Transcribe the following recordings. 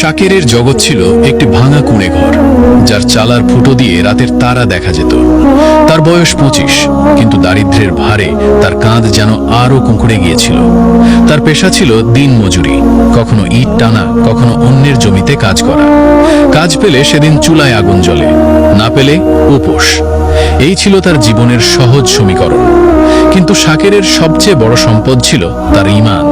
শাকেরের জগৎ ছিল একটি ভাঙা কুঁড়ে ঘর, যার চালার ফুটো দিয়ে রাতের তারা দেখা যেত। তার বয়স পঁচিশ, কিন্তু দারিদ্র্যের ভারে তার কাঁধ যেন আরও কুঁকড়ে গিয়েছিল। তার পেশা ছিল দিন মজুরি, কখনো ইট টানা, কখনো অন্যের জমিতে কাজ করা। কাজ পেলে সেদিন চুলায় আগুন জ্বলে, না পেলে উপোস। এই ছিল তার জীবনের সহজ সমীকরণ। কিন্তু শাকেরের সবচেয়ে বড় সম্পদ ছিল তার ঈমান।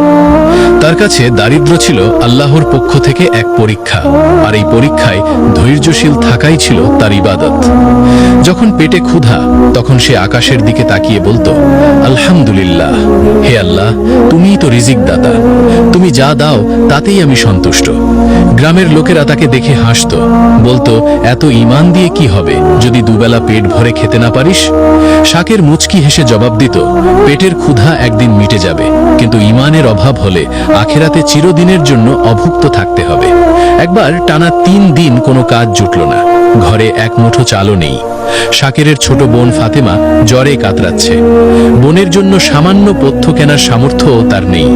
তার কাছে দারিদ্র ছিল আল্লাহর পক্ষ থেকে এক পরীক্ষা, আর এই পরীক্ষায় ধৈর্যশীল থাকাই ছিল তার ইবাদত। যখন পেটে ক্ষুধা, তখন সে আকাশের দিকে তাকিয়ে বলতো, আলহামদুলিল্লাহ, হে আল্লাহ তুমিই তো রিজিক দাতা তুমি যা দাও, তাতেই আমি সন্তুষ্ট। গ্রামের লোকেরা তাকে দেখে হাসত, বলতো, এত ইমান দিয়ে কি হবে? যদি দুবেলা পেট ভরে খেতে না পারিস? শাকের মুচকি হেসে জবাব দিত, পেটের ক্ষুধা একদিন মিটে যাবে, কিন্তু ইমানের অভাব হলে আখেরাতে চিরদিনের জন্য অভুক্ত থাকতে হবে। একবার টানা তিন দিন কোনো কাজ জুটল না। ঘরে এক মুঠো চালও নেই। শাকেরের ছোট বোন ফাতেমা জ্বরে কাতরাচ্ছে। বোনের জন্য সামান্য পথ্য কেনার সামর্থ্যও তার নেই।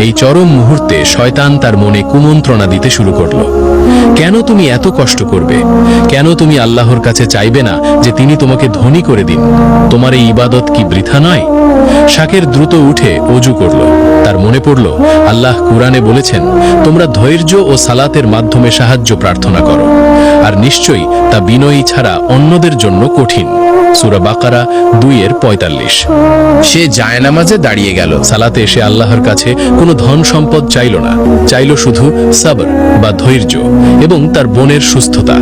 এই চরম মুহূর্তে শয়তান তার মনে কুমন্ত্রণা দিতে শুরু করল। কেন তুমি এত কষ্ট করবে? কেন তুমি আল্লাহর কাছে চাইবে না যে তিনি তোমাকে ধনী করে দিন? তোমার এই ইবাদত কি বৃথা নয়? শাকের দ্রুত উঠে অজু করল। তার মনে পড়ল, আল্লাহ কুরআনে বলেছেন, তোমরা ধৈর্য ও সালাতের মাধ্যমে সাহায্য প্রার্থনা করো। আর নিশ্চয়ই তা বিনয়ী ছাড়া অন্যদের জন্য কঠিন। সুরা বাকারা দুইয়ের পঁয়তাল্লিশ। সে জায়নামাজে দাঁড়িয়ে গেল। সালাতে এসে আল্লাহর কাছে কোনো ধন সম্পদ চাইল না। চাইল শুধু সাবর বা ধৈর্য এবং তার বোনের সুস্থতা।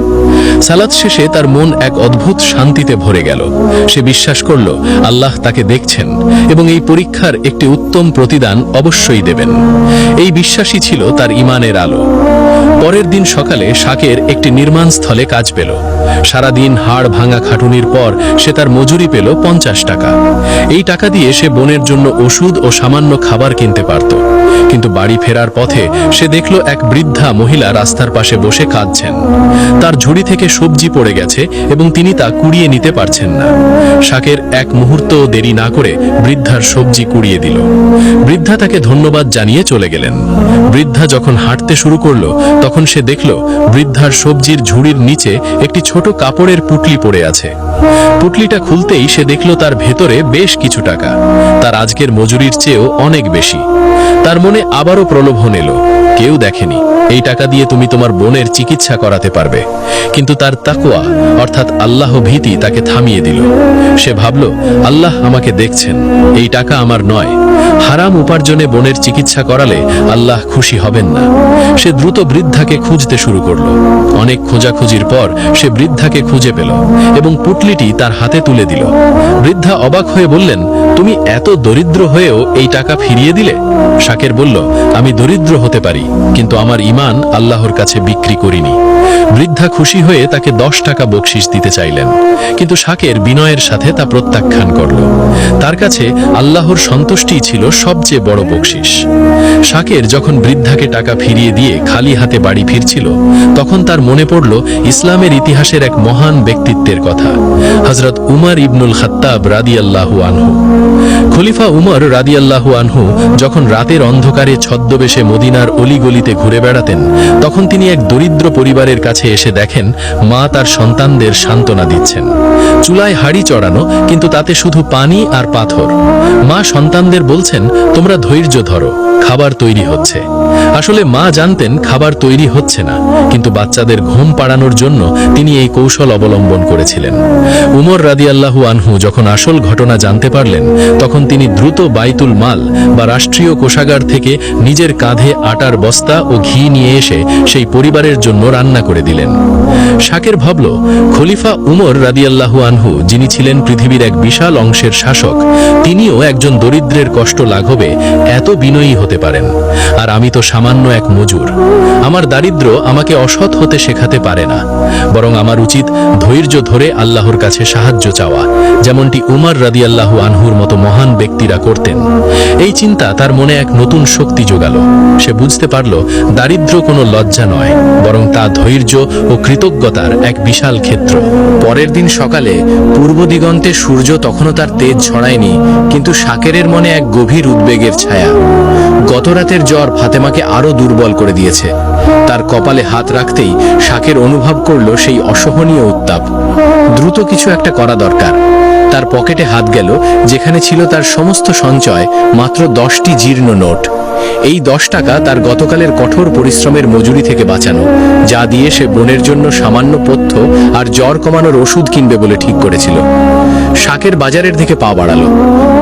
সালাত শেষে তার মন এক অদ্ভুত শান্তিতে ভরে গেল। সে বিশ্বাস করল, আল্লাহ তাকে দেখছেন এবং এই পরীক্ষার একটি উত্তম প্রতিদান অবশ্যই দেবেন। এই বিশ্বাসই ছিল তার ইমানের আলো। পরের দিন সকালে শাকের একটি নির্মাণ স্থলে কাজ পেল। সারাদিন হাড় ভাঙা খাটুনির পর সে তার মজুরি পেল পঞ্চাশ টাকা। এই টাকা দিয়ে সে বোনের জন্য ওষুধ ও সামান্য খাবার কিনতে পারত। কিন্তু বাড়ি ফেরার পথে সে দেখল এক বৃদ্ধা মহিলা রাস্তার পাশে বসে কাঁদছেন। তার ঝুড়ি থেকে সবজি পড়ে গেছে এবং তিনি তা কুড়িয়ে নিতে পারছেন না। শাকের এক মুহূর্ত দেরি না করে বৃদ্ধার সবজি কুড়িয়ে দিল। বৃদ্ধা তাকে ধন্যবাদ জানিয়ে চলে গেলেন। বৃদ্ধা যখন হাঁটতে শুরু করল, তখন সে দেখল বৃদ্ধার সবজির ঝুড়ির নিচে একটি ছোট কাপড়ের পুটলি পড়ে আছে। পুটলিটা খুলতেই সে দেখল তার ভেতরে বেশ কিছু টাকা। তার আজকের মজুরির চেয়েও অনেক বেশি। তার মনে আবারও প্রলোভন এলো। কেউ দেখেনি। এই টাকা দিয়ে তুমি তোমার বোনের চিকিৎসা করাতে পারবে। কিন্তু তার তাকুয়া অর্থাৎ আল্লাহ ভীতি, তাকে থামিয়ে দিল। সে ভাবল, আল্লাহ আমাকে দেখছেন। এই টাকা আমার নয়। হারাম উপার্জনে বোনের চিকিৎসা করালে আল্লাহ খুশি হবেন না। সে দ্রুত বৃদ্ধাকে খুঁজতে শুরু করল। অনেক খোঁজাখুঁজির পর সে বৃদ্ধাকে খুঁজে পেল এবং পুটলিটি তার হাতে তুলে দিল। বৃদ্ধা অবাক হয়ে বললেন, তুমি এত দরিদ্র হয়েও এই টাকা ফিরিয়ে দিলে? শাকের বলল, আমি দরিদ্র হতে পারি। কিন্তু আমার ইমান আল্লাহর কাছে বিক্রি করিনি। বৃদ্ধা খুশি হয়ে তাকে দশ টাকা বকশিস দিতে চাইলেন। কিন্তু শাকের বিনয়ের সাথে তা প্রত্যাখ্যান করল। তার কাছে আল্লাহর সন্তুষ্টিই ছিল সবচেয়ে বড় বকশিস শাকের যখন বৃদ্ধাকে টাকা ফিরিয়ে দিয়ে খালি হাতে বাড়ি ফিরছিল, তখন তার মনে পড়ল ইসলামের ইতিহাসের এক মহান ব্যক্তিত্বের কথা হজরত উমার ইবনুল খাত্তাব রাদি আল্লাহু আনহু। খলিফা উমর রাদিয়াল্লাহু আনহু যখন রাতের অন্ধকারে ছদ্মবেশে মদিনার অলিগলিতে ঘুরে বেড়াতেন, তখন তিনি এক দরিদ্র পরিবারের কাছে এসে দেখেন মা তার সন্তানদের সান্ত্বনা দিচ্ছেন। চুলায় হাড়ি চড়ানো, কিন্তু তাতে শুধু পানি আর পাথর। মা সন্তানদের বলছেন, তোমরা ধৈর্য ধরো। খাবার তৈরি হচ্ছে। আসলে মা জানতেন খাবার তৈরি হচ্ছে না, কিন্তু বাচ্চাদের ঘুম পাড়ানোর জন্য তিনি এই কৌশল অবলম্বন করেছিলেন। উমর রাদিয়াল্লাহু আনহু যখন আসল ঘটনা জানতে পারলেন, তখন তিনি দ্রুত বাইতুল মাল বা রাষ্ট্রীয় কোষাগার থেকে নিজের কাঁধে আটার বস্তা ও ঘি নিয়ে এসে সেই পরিবারের জন্য রান্না করে দিলেন। শাকের ভাবল, খলিফা উমর রাদিয়াল্লাহু আনহু, যিনি ছিলেন পৃথিবীর এক বিশাল অংশের শাসক, তিনিও একজন দরিদ্রের কষ্ট লাঘবে এত বিনয়ী হতে পারেন। আর আমি তো সামান্য এক মজুর। আমার দারিদ্র আমাকে অসৎ হতে শেখাতে পারে না। বরং আমার উচিত ধৈর্য ধরে আল্লাহর কাছে সাহায্য চাওয়া, যেমনটি উমর আল্লাহ আনহুর মতো মহান ব্যক্তিরা করতেন। এই চিন্তা তার মনে এক নতুন শক্তি যোগালো সে বুঝতে পারল, দারিদ্র কোনো লজ্জা নয়, বরং তা ধৈর্য ও কৃতজ্ঞতার এক বিশাল ক্ষেত্র। পরের দিন সকালে পূর্ব দিগন্তে সূর্য তখনও তার তেজ ছড়ায়নি, কিন্তু শাকেরের মনে এক গভীর উদ্বেগের ছায়া। গতরাতের জ্বর ফাতেমাকে আরও দুর্বল করে দিয়েছে। তার কপালে হাত রাখতেই শাকের অনুভব করল সেই অসহনীয় উত্তাপ। দ্রুত কিছু একটা করা দরকার। তার পকেটে হাত গেল, যেখানে ছিল তার সমস্ত সঞ্চয়, মাত্র দশটি জীর্ণ নোট। এই দশ টাকা তার গতকালের কঠোর পরিশ্রমের মজুরি থেকে বাঁচানো, যা দিয়ে সে বোনের জন্য সামান্য পথ্য আর জ্বর কমানোর ওষুধ কিনবে বলে ঠিক করেছিল। শাকের বাজারের দিকে পা বাড়ালো।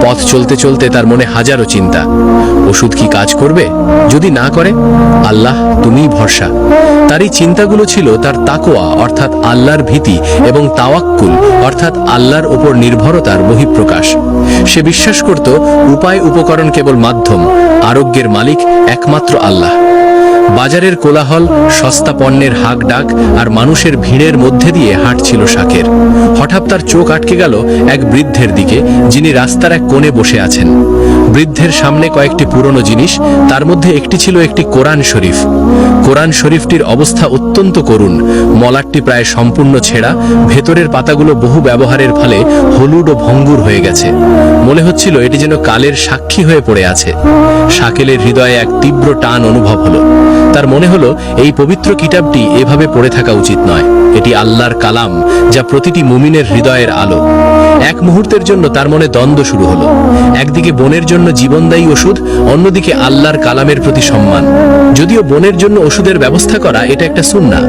পথ চলতে চলতে তার মনে হাজারো চিন্তা। ওষুধ কি কাজ করবে? যদি না করে, আল্লাহ তুমিই ভরসা। তার এই চিন্তাগুলো ছিল তার তাকোয়া অর্থাৎ আল্লাহর ভীতি এবং তাওয়াক্কুল, অর্থাৎ আল্লাহর উপর নির্ভরতার বহিঃপ্রকাশ। সে বিশ্বাস করত, উপায় উপকরণ কেবল মাধ্যম, আরোগ্যের মালিক একমাত্র আল্লাহ। বাজারের কোলাহল, সস্তা পণ্যের হাক ডাক আর মানুষের ভিড়ের মধ্যে দিয়ে হাঁটছিল শাকের। হঠাৎ তার চোখ আটকে গেল এক বৃদ্ধের দিকে, যিনি রাস্তার এক কোণে বসে আছেন। বৃদ্ধের সামনে কয়েকটি পুরনো জিনিস, তার মধ্যে একটি ছিল একটি কোরআন শরীফ। কোরআন শরীফটির অবস্থা অত্যন্ত করুণ। মলাটটি প্রায় সম্পূর্ণ ছেঁড়া, ভেতরের পাতাগুলো বহু ব্যবহারের ফলে হলুদ ও ভঙ্গুর হয়ে গেছে। মনে হচ্ছিল এটি যেন কালের সাক্ষী হয়ে পড়ে আছে। শাকেলের হৃদয়ে এক তীব্র টান অনুভব হলো। তার মনে হলো, এই পবিত্র কিতাবটি এভাবে পড়ে থাকা উচিত নয়। এটি আল্লাহর কালাম যা প্রতিটি মুমিনের হৃদয়ের আলো। এক মুহূর্তের জন্য তার মনে দ্বন্দ্ব শুরু হলো। একদিকে বোনের জন্য জীবনদায়ী ওষুধ, অন্যদিকে আল্লাহর কালামের প্রতি সম্মান। যদিও বোনের জন্য ওষুধের ব্যবস্থা করা এটা একটা সুন্না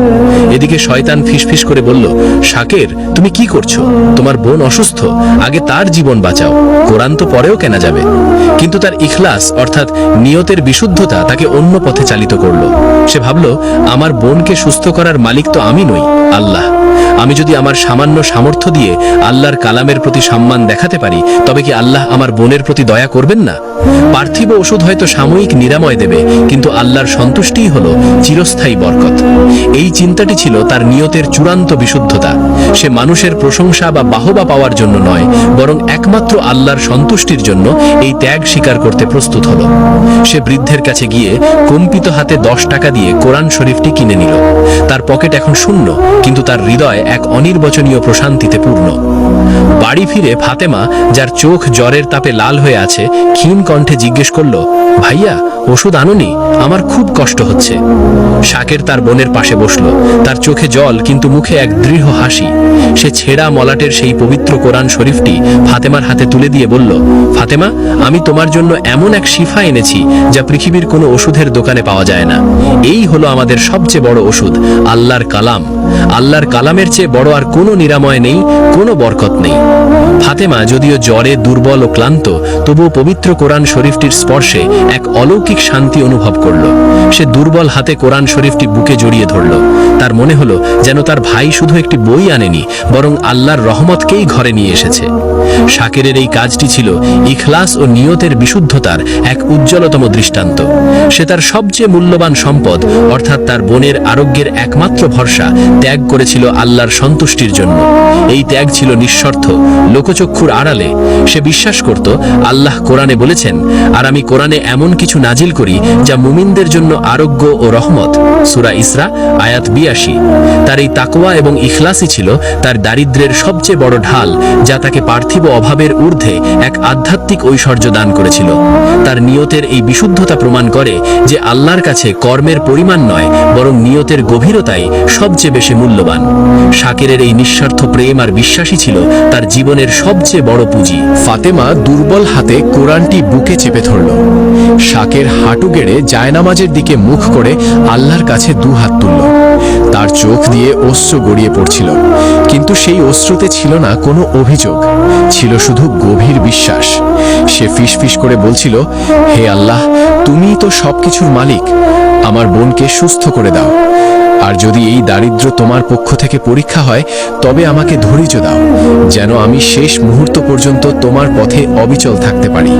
এদিকে শয়তান ফিসফিস করে বলল, শাকের, তুমি কি করছ? তোমার বোন অসুস্থ, আগে তার জীবন বাঁচাও। কোরআন তো পরেও কেনা যাবে। কিন্তু তার ইখলাস, অর্থাৎ নিয়তের বিশুদ্ধতা, তাকে অন্য পথে চালিত করল। সে ভাবল, আমার বোনকে সুস্থ করার মালিক তো আমি নই, আল্লাহ। আমি যদি আমার সামান্য সামর্থ্য দিয়ে আল্লাহর কালামের প্রতি সম্মান দেখাতে পারি, তবে কি আল্লাহ আমার বোনের প্রতি দয়া করবেন না? পার্থিব ওষুধ হয়তো সাময়িক নিরাময় দেবে, কিন্তু আল্লাহর সন্তুষ্টিই হলো চিরস্থায়ী বরকত। এই চিন্তাটি ছিল তার নিয়তের চূড়ান্ত বিশুদ্ধতা। সে মানুষের প্রশংসা বা বাহবা পাওয়ার জন্য নয়, বরং একমাত্র আল্লাহর সন্তুষ্টির জন্য এই ত্যাগ স্বীকার করতে প্রস্তুত হলো। সে বৃদ্ধের কাছে গিয়ে কম্পিত হাতে দশ টাকা দিয়ে কোরআন শরীফটি কিনে নিল। তার পকেট এখন শূন্য, কিন্তু তার হৃদয় এক অনির্বচনীয় প্রশান্তিতে পূর্ণ। বাড়ি ফিরে ফাতেমা, যার চোখ জ্বরের তাপে লাল হয়ে আছে, ক্ষীণ কণ্ঠে জিজ্ঞেস করল, ভাইয়া, ওষুধ আনোনি? আমার খুব কষ্ট হচ্ছে। শাকের তার বোনের পাশে বসল। তার চোখে জল, কিন্তু মুখে এক দৃঢ় হাসি। সে ছেঁড়া মলাটের সেই পবিত্র কোরআন শরীফটি ফাতেমার হাতে তুলে দিয়ে বলল, ফাতেমা, আমি তোমার জন্য এমন এক শিফা এনেছি, যা পৃথিবীর কোনো ওষুধের দোকানে পাওয়া যায় না। এই হলো আমাদের সবচেয়ে বড় ওষুধ, আল্লাহর কালাম। আল্লাহর কালামের চেয়ে বড় আর কোনো নিরাময় নেই, কোনো বরকত নেই। ফাতেমা যদিও জ্বরে দুর্বল ও ক্লান্ত, তবুও পবিত্র কোরআন শরীফটির স্পর্শে এক অলৌকিক শান্তি অনুভব করল। সে দুর্বল হাতে কোরআন শরীফটি বুকে জড়িয়ে ধরল। তার মনে হলো যেন তার ভাই শুধু একটি বই আনেনি, বরং আল্লাহর রহমতকেই ঘরে নিয়ে এসেছে। শাকেরের এই কাজটি ছিল ইখলাস ও নিয়তের বিশুদ্ধতার এক উজ্জ্বলতম দৃষ্টান্ত। সে তার সবচেয়ে মূল্যবান সম্পদ, অর্থাৎ তার বোনের আরোগ্যের একমাত্র ভরসা, ত্যাগ করেছিল আল্লাহর সন্তুষ্টির জন্য। এই ত্যাগ ছিল নিঃস্বার্থ লোকচক্ষুর আড়ালে সে বিশ্বাস করত, আল্লাহ কোরআনে বলেছেন, আর আমি কোরআনে এমন কিছু নাজিল করি যা মুমিনদের জন্য আরোগ্য ও রহমত। সুরা ইসরা, আয়াত বিয়াশি। তার এই তাকোয়া এবং ইখলাসই ছিল তার দারিদ্র্যের সবচেয়ে বড় ঢাল, যা তাকে পার্থিব অভাবের ঊর্ধ্বে এক আধ্যাত্মিক ঐশ্বর্য দান করেছিল। তার নিয়তের এই বিশুদ্ধতা প্রমাণ করে যে আল্লাহর কাছে কর্মের পরিমাণ নয়, বরং নিয়তের গভীরতাই সবচেয়ে বেশি মূল্যবান। শাকিরের এই নিঃস্বার্থ প্রেম আর বিশ্বাসী ছিল তার জীবনের সবচেয়ে বড় পুঁজি। ফাতেমা দুর্বল হাতে কোরআনটি বুকে চেপে ধরল। শাকের হাঁটু গেড়ে জায়নামাজের দিকে মুখ করে আল্লাহর কাছে দু হাত তুলল। তার চোখ দিয়ে অশ্রু গড়িয়ে পড়ছিল। কিন্তু সেই অশ্রুতে ছিল না কোনো অভিযোগ। ছিল শুধু গভীর বিশ্বাস। সে ফিসফিস করে বলছিল, হে আল্লাহ, তুমিই তো সবকিছুর মালিক। আমার বোনকে সুস্থ করে দাও। আর যদি এই দারিদ্র তোমার পক্ষ থেকে পরীক্ষা হয়, তবে আমাকে ধৈর্য দাও, যেন আমি শেষ মুহূর্ত পর্যন্ত তোমার পথে অবিচল থাকতে পারি।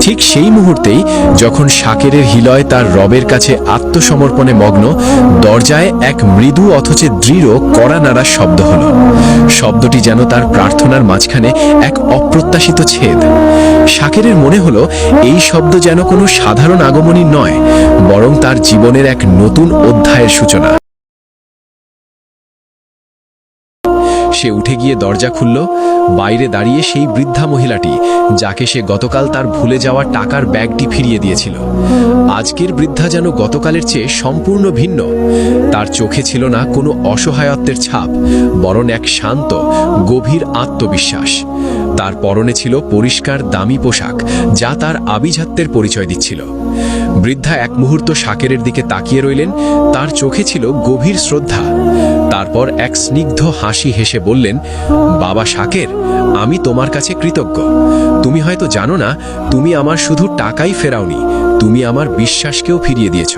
ঠিক সেই মুহূর্তেই যখন শাকেরের হিলয় তার রবের কাছে আত্মসমর্পণে মগ্ন, দরজায় এক মৃদু অথচ দৃঢ় কড়া নাড়া শব্দ হল। শব্দটি যেন তার প্রার্থনার মাঝখানে এক অপ্রত্যাশিত ছেদ। শাকেরের মনে হলো, এই শব্দ যেন কোনো সাধারণ আগমনী নয়, বরং তার জীবনের এক নতুন অধ্যায়ের সূচনা। সে উঠে গিয়ে দরজা খুলল। বাইরে দাঁড়িয়ে সেই বৃদ্ধা মহিলাটি, যাকে সে গতকাল তার ভুলে যাওয়া টাকার ব্যাগটি ফিরিয়ে দিয়েছিল। আজকের বৃদ্ধা যেন গতকালের চেয়ে সম্পূর্ণ ভিন্ন। তার চোখে ছিল না কোনো অসহায়ত্বের ছাপ, বরং এক শান্ত, গভীর আত্মবিশ্বাস। তার পরনে ছিল পরিষ্কার দামি পোশাক, যা তার আভিজাত্যের পরিচয় দিচ্ছিল। বৃদ্ধা এক মুহূর্ত শাকেরের দিকে তাকিয়ে রইলেন। তার চোখে ছিল গভীর শ্রদ্ধা। তারপর এক স্নিগ্ধ হাসি হেসে বললেন, বাবা শাকের, আমি তোমার কাছে কৃতজ্ঞ। তুমি হয়তো জানো না, তুমি আমার শুধু টাকাই ফেরাওনি, তুমি আমার বিশ্বাসকেও ফিরিয়ে দিয়েছ।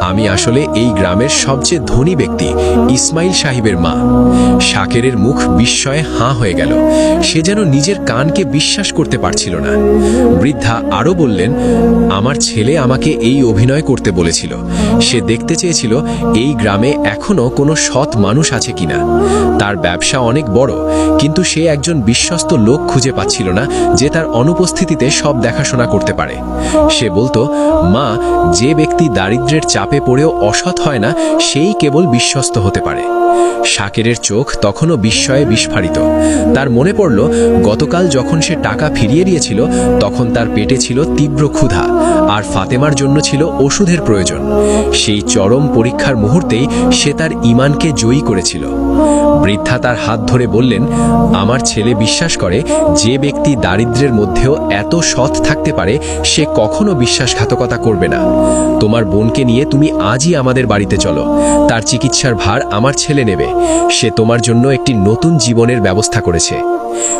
আমি আসলে এই গ্রামের সবচেয়ে ধনী ব্যক্তি, ইসমাইল সাহেবের মা। শাকেরের মুখ বিস্ময়ে হাঁ হয়ে গেল। সে যেন নিজের কানকে বিশ্বাস করতে পারছিল না। বৃদ্ধা আরও বললেন, আমার ছেলে আমাকে এই অভিনয় করতে বলেছিল। সে দেখতে চেয়েছিল এই গ্রামে এখনও কোনো সৎ মানুষ আছে কিনা। তার ব্যবসা অনেক বড়, কিন্তু সে একজন বিশ্বস্ত লোক খুঁজে পাচ্ছিল না যে তার অনুপস্থিতিতে সব দেখাশোনা করতে পারে। সে বলতো, মা, যে ব্যক্তি দারিদ্র্যের চাপে পড়েও অসৎ হয় না, সেই কেবল বিশ্বস্ত হতে পারে। শাকেরের চোখ তখনও বিস্ময়ে বিস্ফারিত। তার মনে পড়ল, গতকাল যখন সে টাকা ফিরিয়ে দিয়েছিল, তখন তার পেটে ছিল তীব্র ক্ষুধা, আর ফাতেমার জন্য ছিল ওষুধের প্রয়োজন। সেই চরম পরীক্ষার মুহূর্তেই সে তার ইমানকে জয়ী করেছিল। বৃদ্ধা তার হাত ধরে বললেন, আমার ছেলে বিশ্বাস করে যে ব্যক্তি দারিদ্র্যের মধ্যেও এত সৎ থাকতে পারে, সে কখনো বিশ্বাসঘাতকতা করবে না। তোমার বোনকে নিয়ে তুমি আজই আমাদের বাড়িতে চলো। তার চিকিৎসার ভার আমার ছেলে নেবে। সে তোমার জন্য একটি নতুন জীবনের ব্যবস্থা করেছে।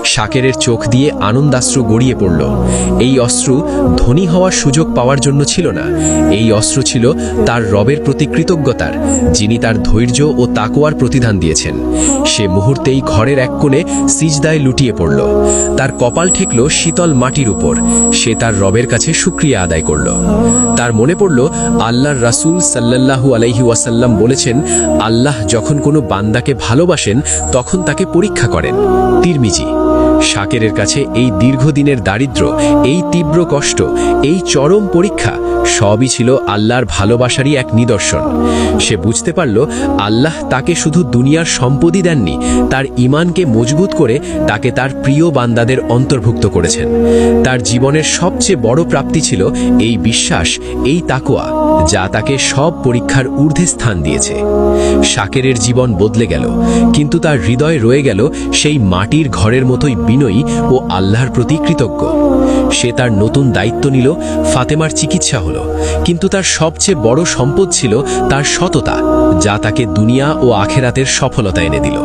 শাকেরের চোখ দিয়ে আনন্দাশ্রু গড়িয়ে পড়ল। এই অস্ত্র ধনী হওয়ার সুযোগ পাওয়ার জন্য ছিল না। এই অস্ত্র ছিল তার রবের প্রতি কৃতজ্ঞতার, যিনি তার ধৈর্য ও তাকোয়ার প্রতিদান দিয়েছেন। সে মুহূর্তেই ঘরের এক কোণে সিজদায় লুটিয়ে পড়ল। তার কপাল ঠেকল শীতল মাটির উপর। সে তার রবের কাছে সুক্রিয়া আদায় করল। তার মনে পড়ল, আল্লাহর রাসুল সাল্লাল্লাহু আলাইহি ওয়াসাল্লাম বলেছেন, আল্লাহ যখন কোনো বান্দাকে ভালোবাসেন, তখন তাকে পরীক্ষা করেন। তিরমিজি শাকেরের কাছে এই দীর্ঘদিনের দারিদ্র্য, এই তীব্র কষ্ট, এই চরম পরীক্ষা সবই ছিল আল্লাহর ভালোবাসারই এক নিদর্শন। সে বুঝতে পারল আল্লাহ তাকে শুধু দুনিয়ার সম্পদই দেননি, তার ইমানকে মজবুত করে তাকে তার প্রিয় বান্দাদের অন্তর্ভুক্ত করেছেন। তার জীবনের সবচেয়ে বড় প্রাপ্তি ছিল এই বিশ্বাস, এই তাকোয়া যা তাকে সব পরীক্ষার ঊর্ধ্বে স্থান দিয়েছে। শাকেরের জীবন বদলে গেল, কিন্তু তার হৃদয় রয়ে গেল সেই মাটির ঘরের মতোই বিনয়ী ও আল্লাহর প্রতি কৃতজ্ঞ। সে তার নতুন দায়িত্ব নিল, ফাতেমার চিকিৎসা হলো, কিন্তু তার সবচেয়ে বড় সম্পদ ছিল তার সততা, যা তাকে দুনিয়া ও আখেরাতের সফলতা এনে দিল।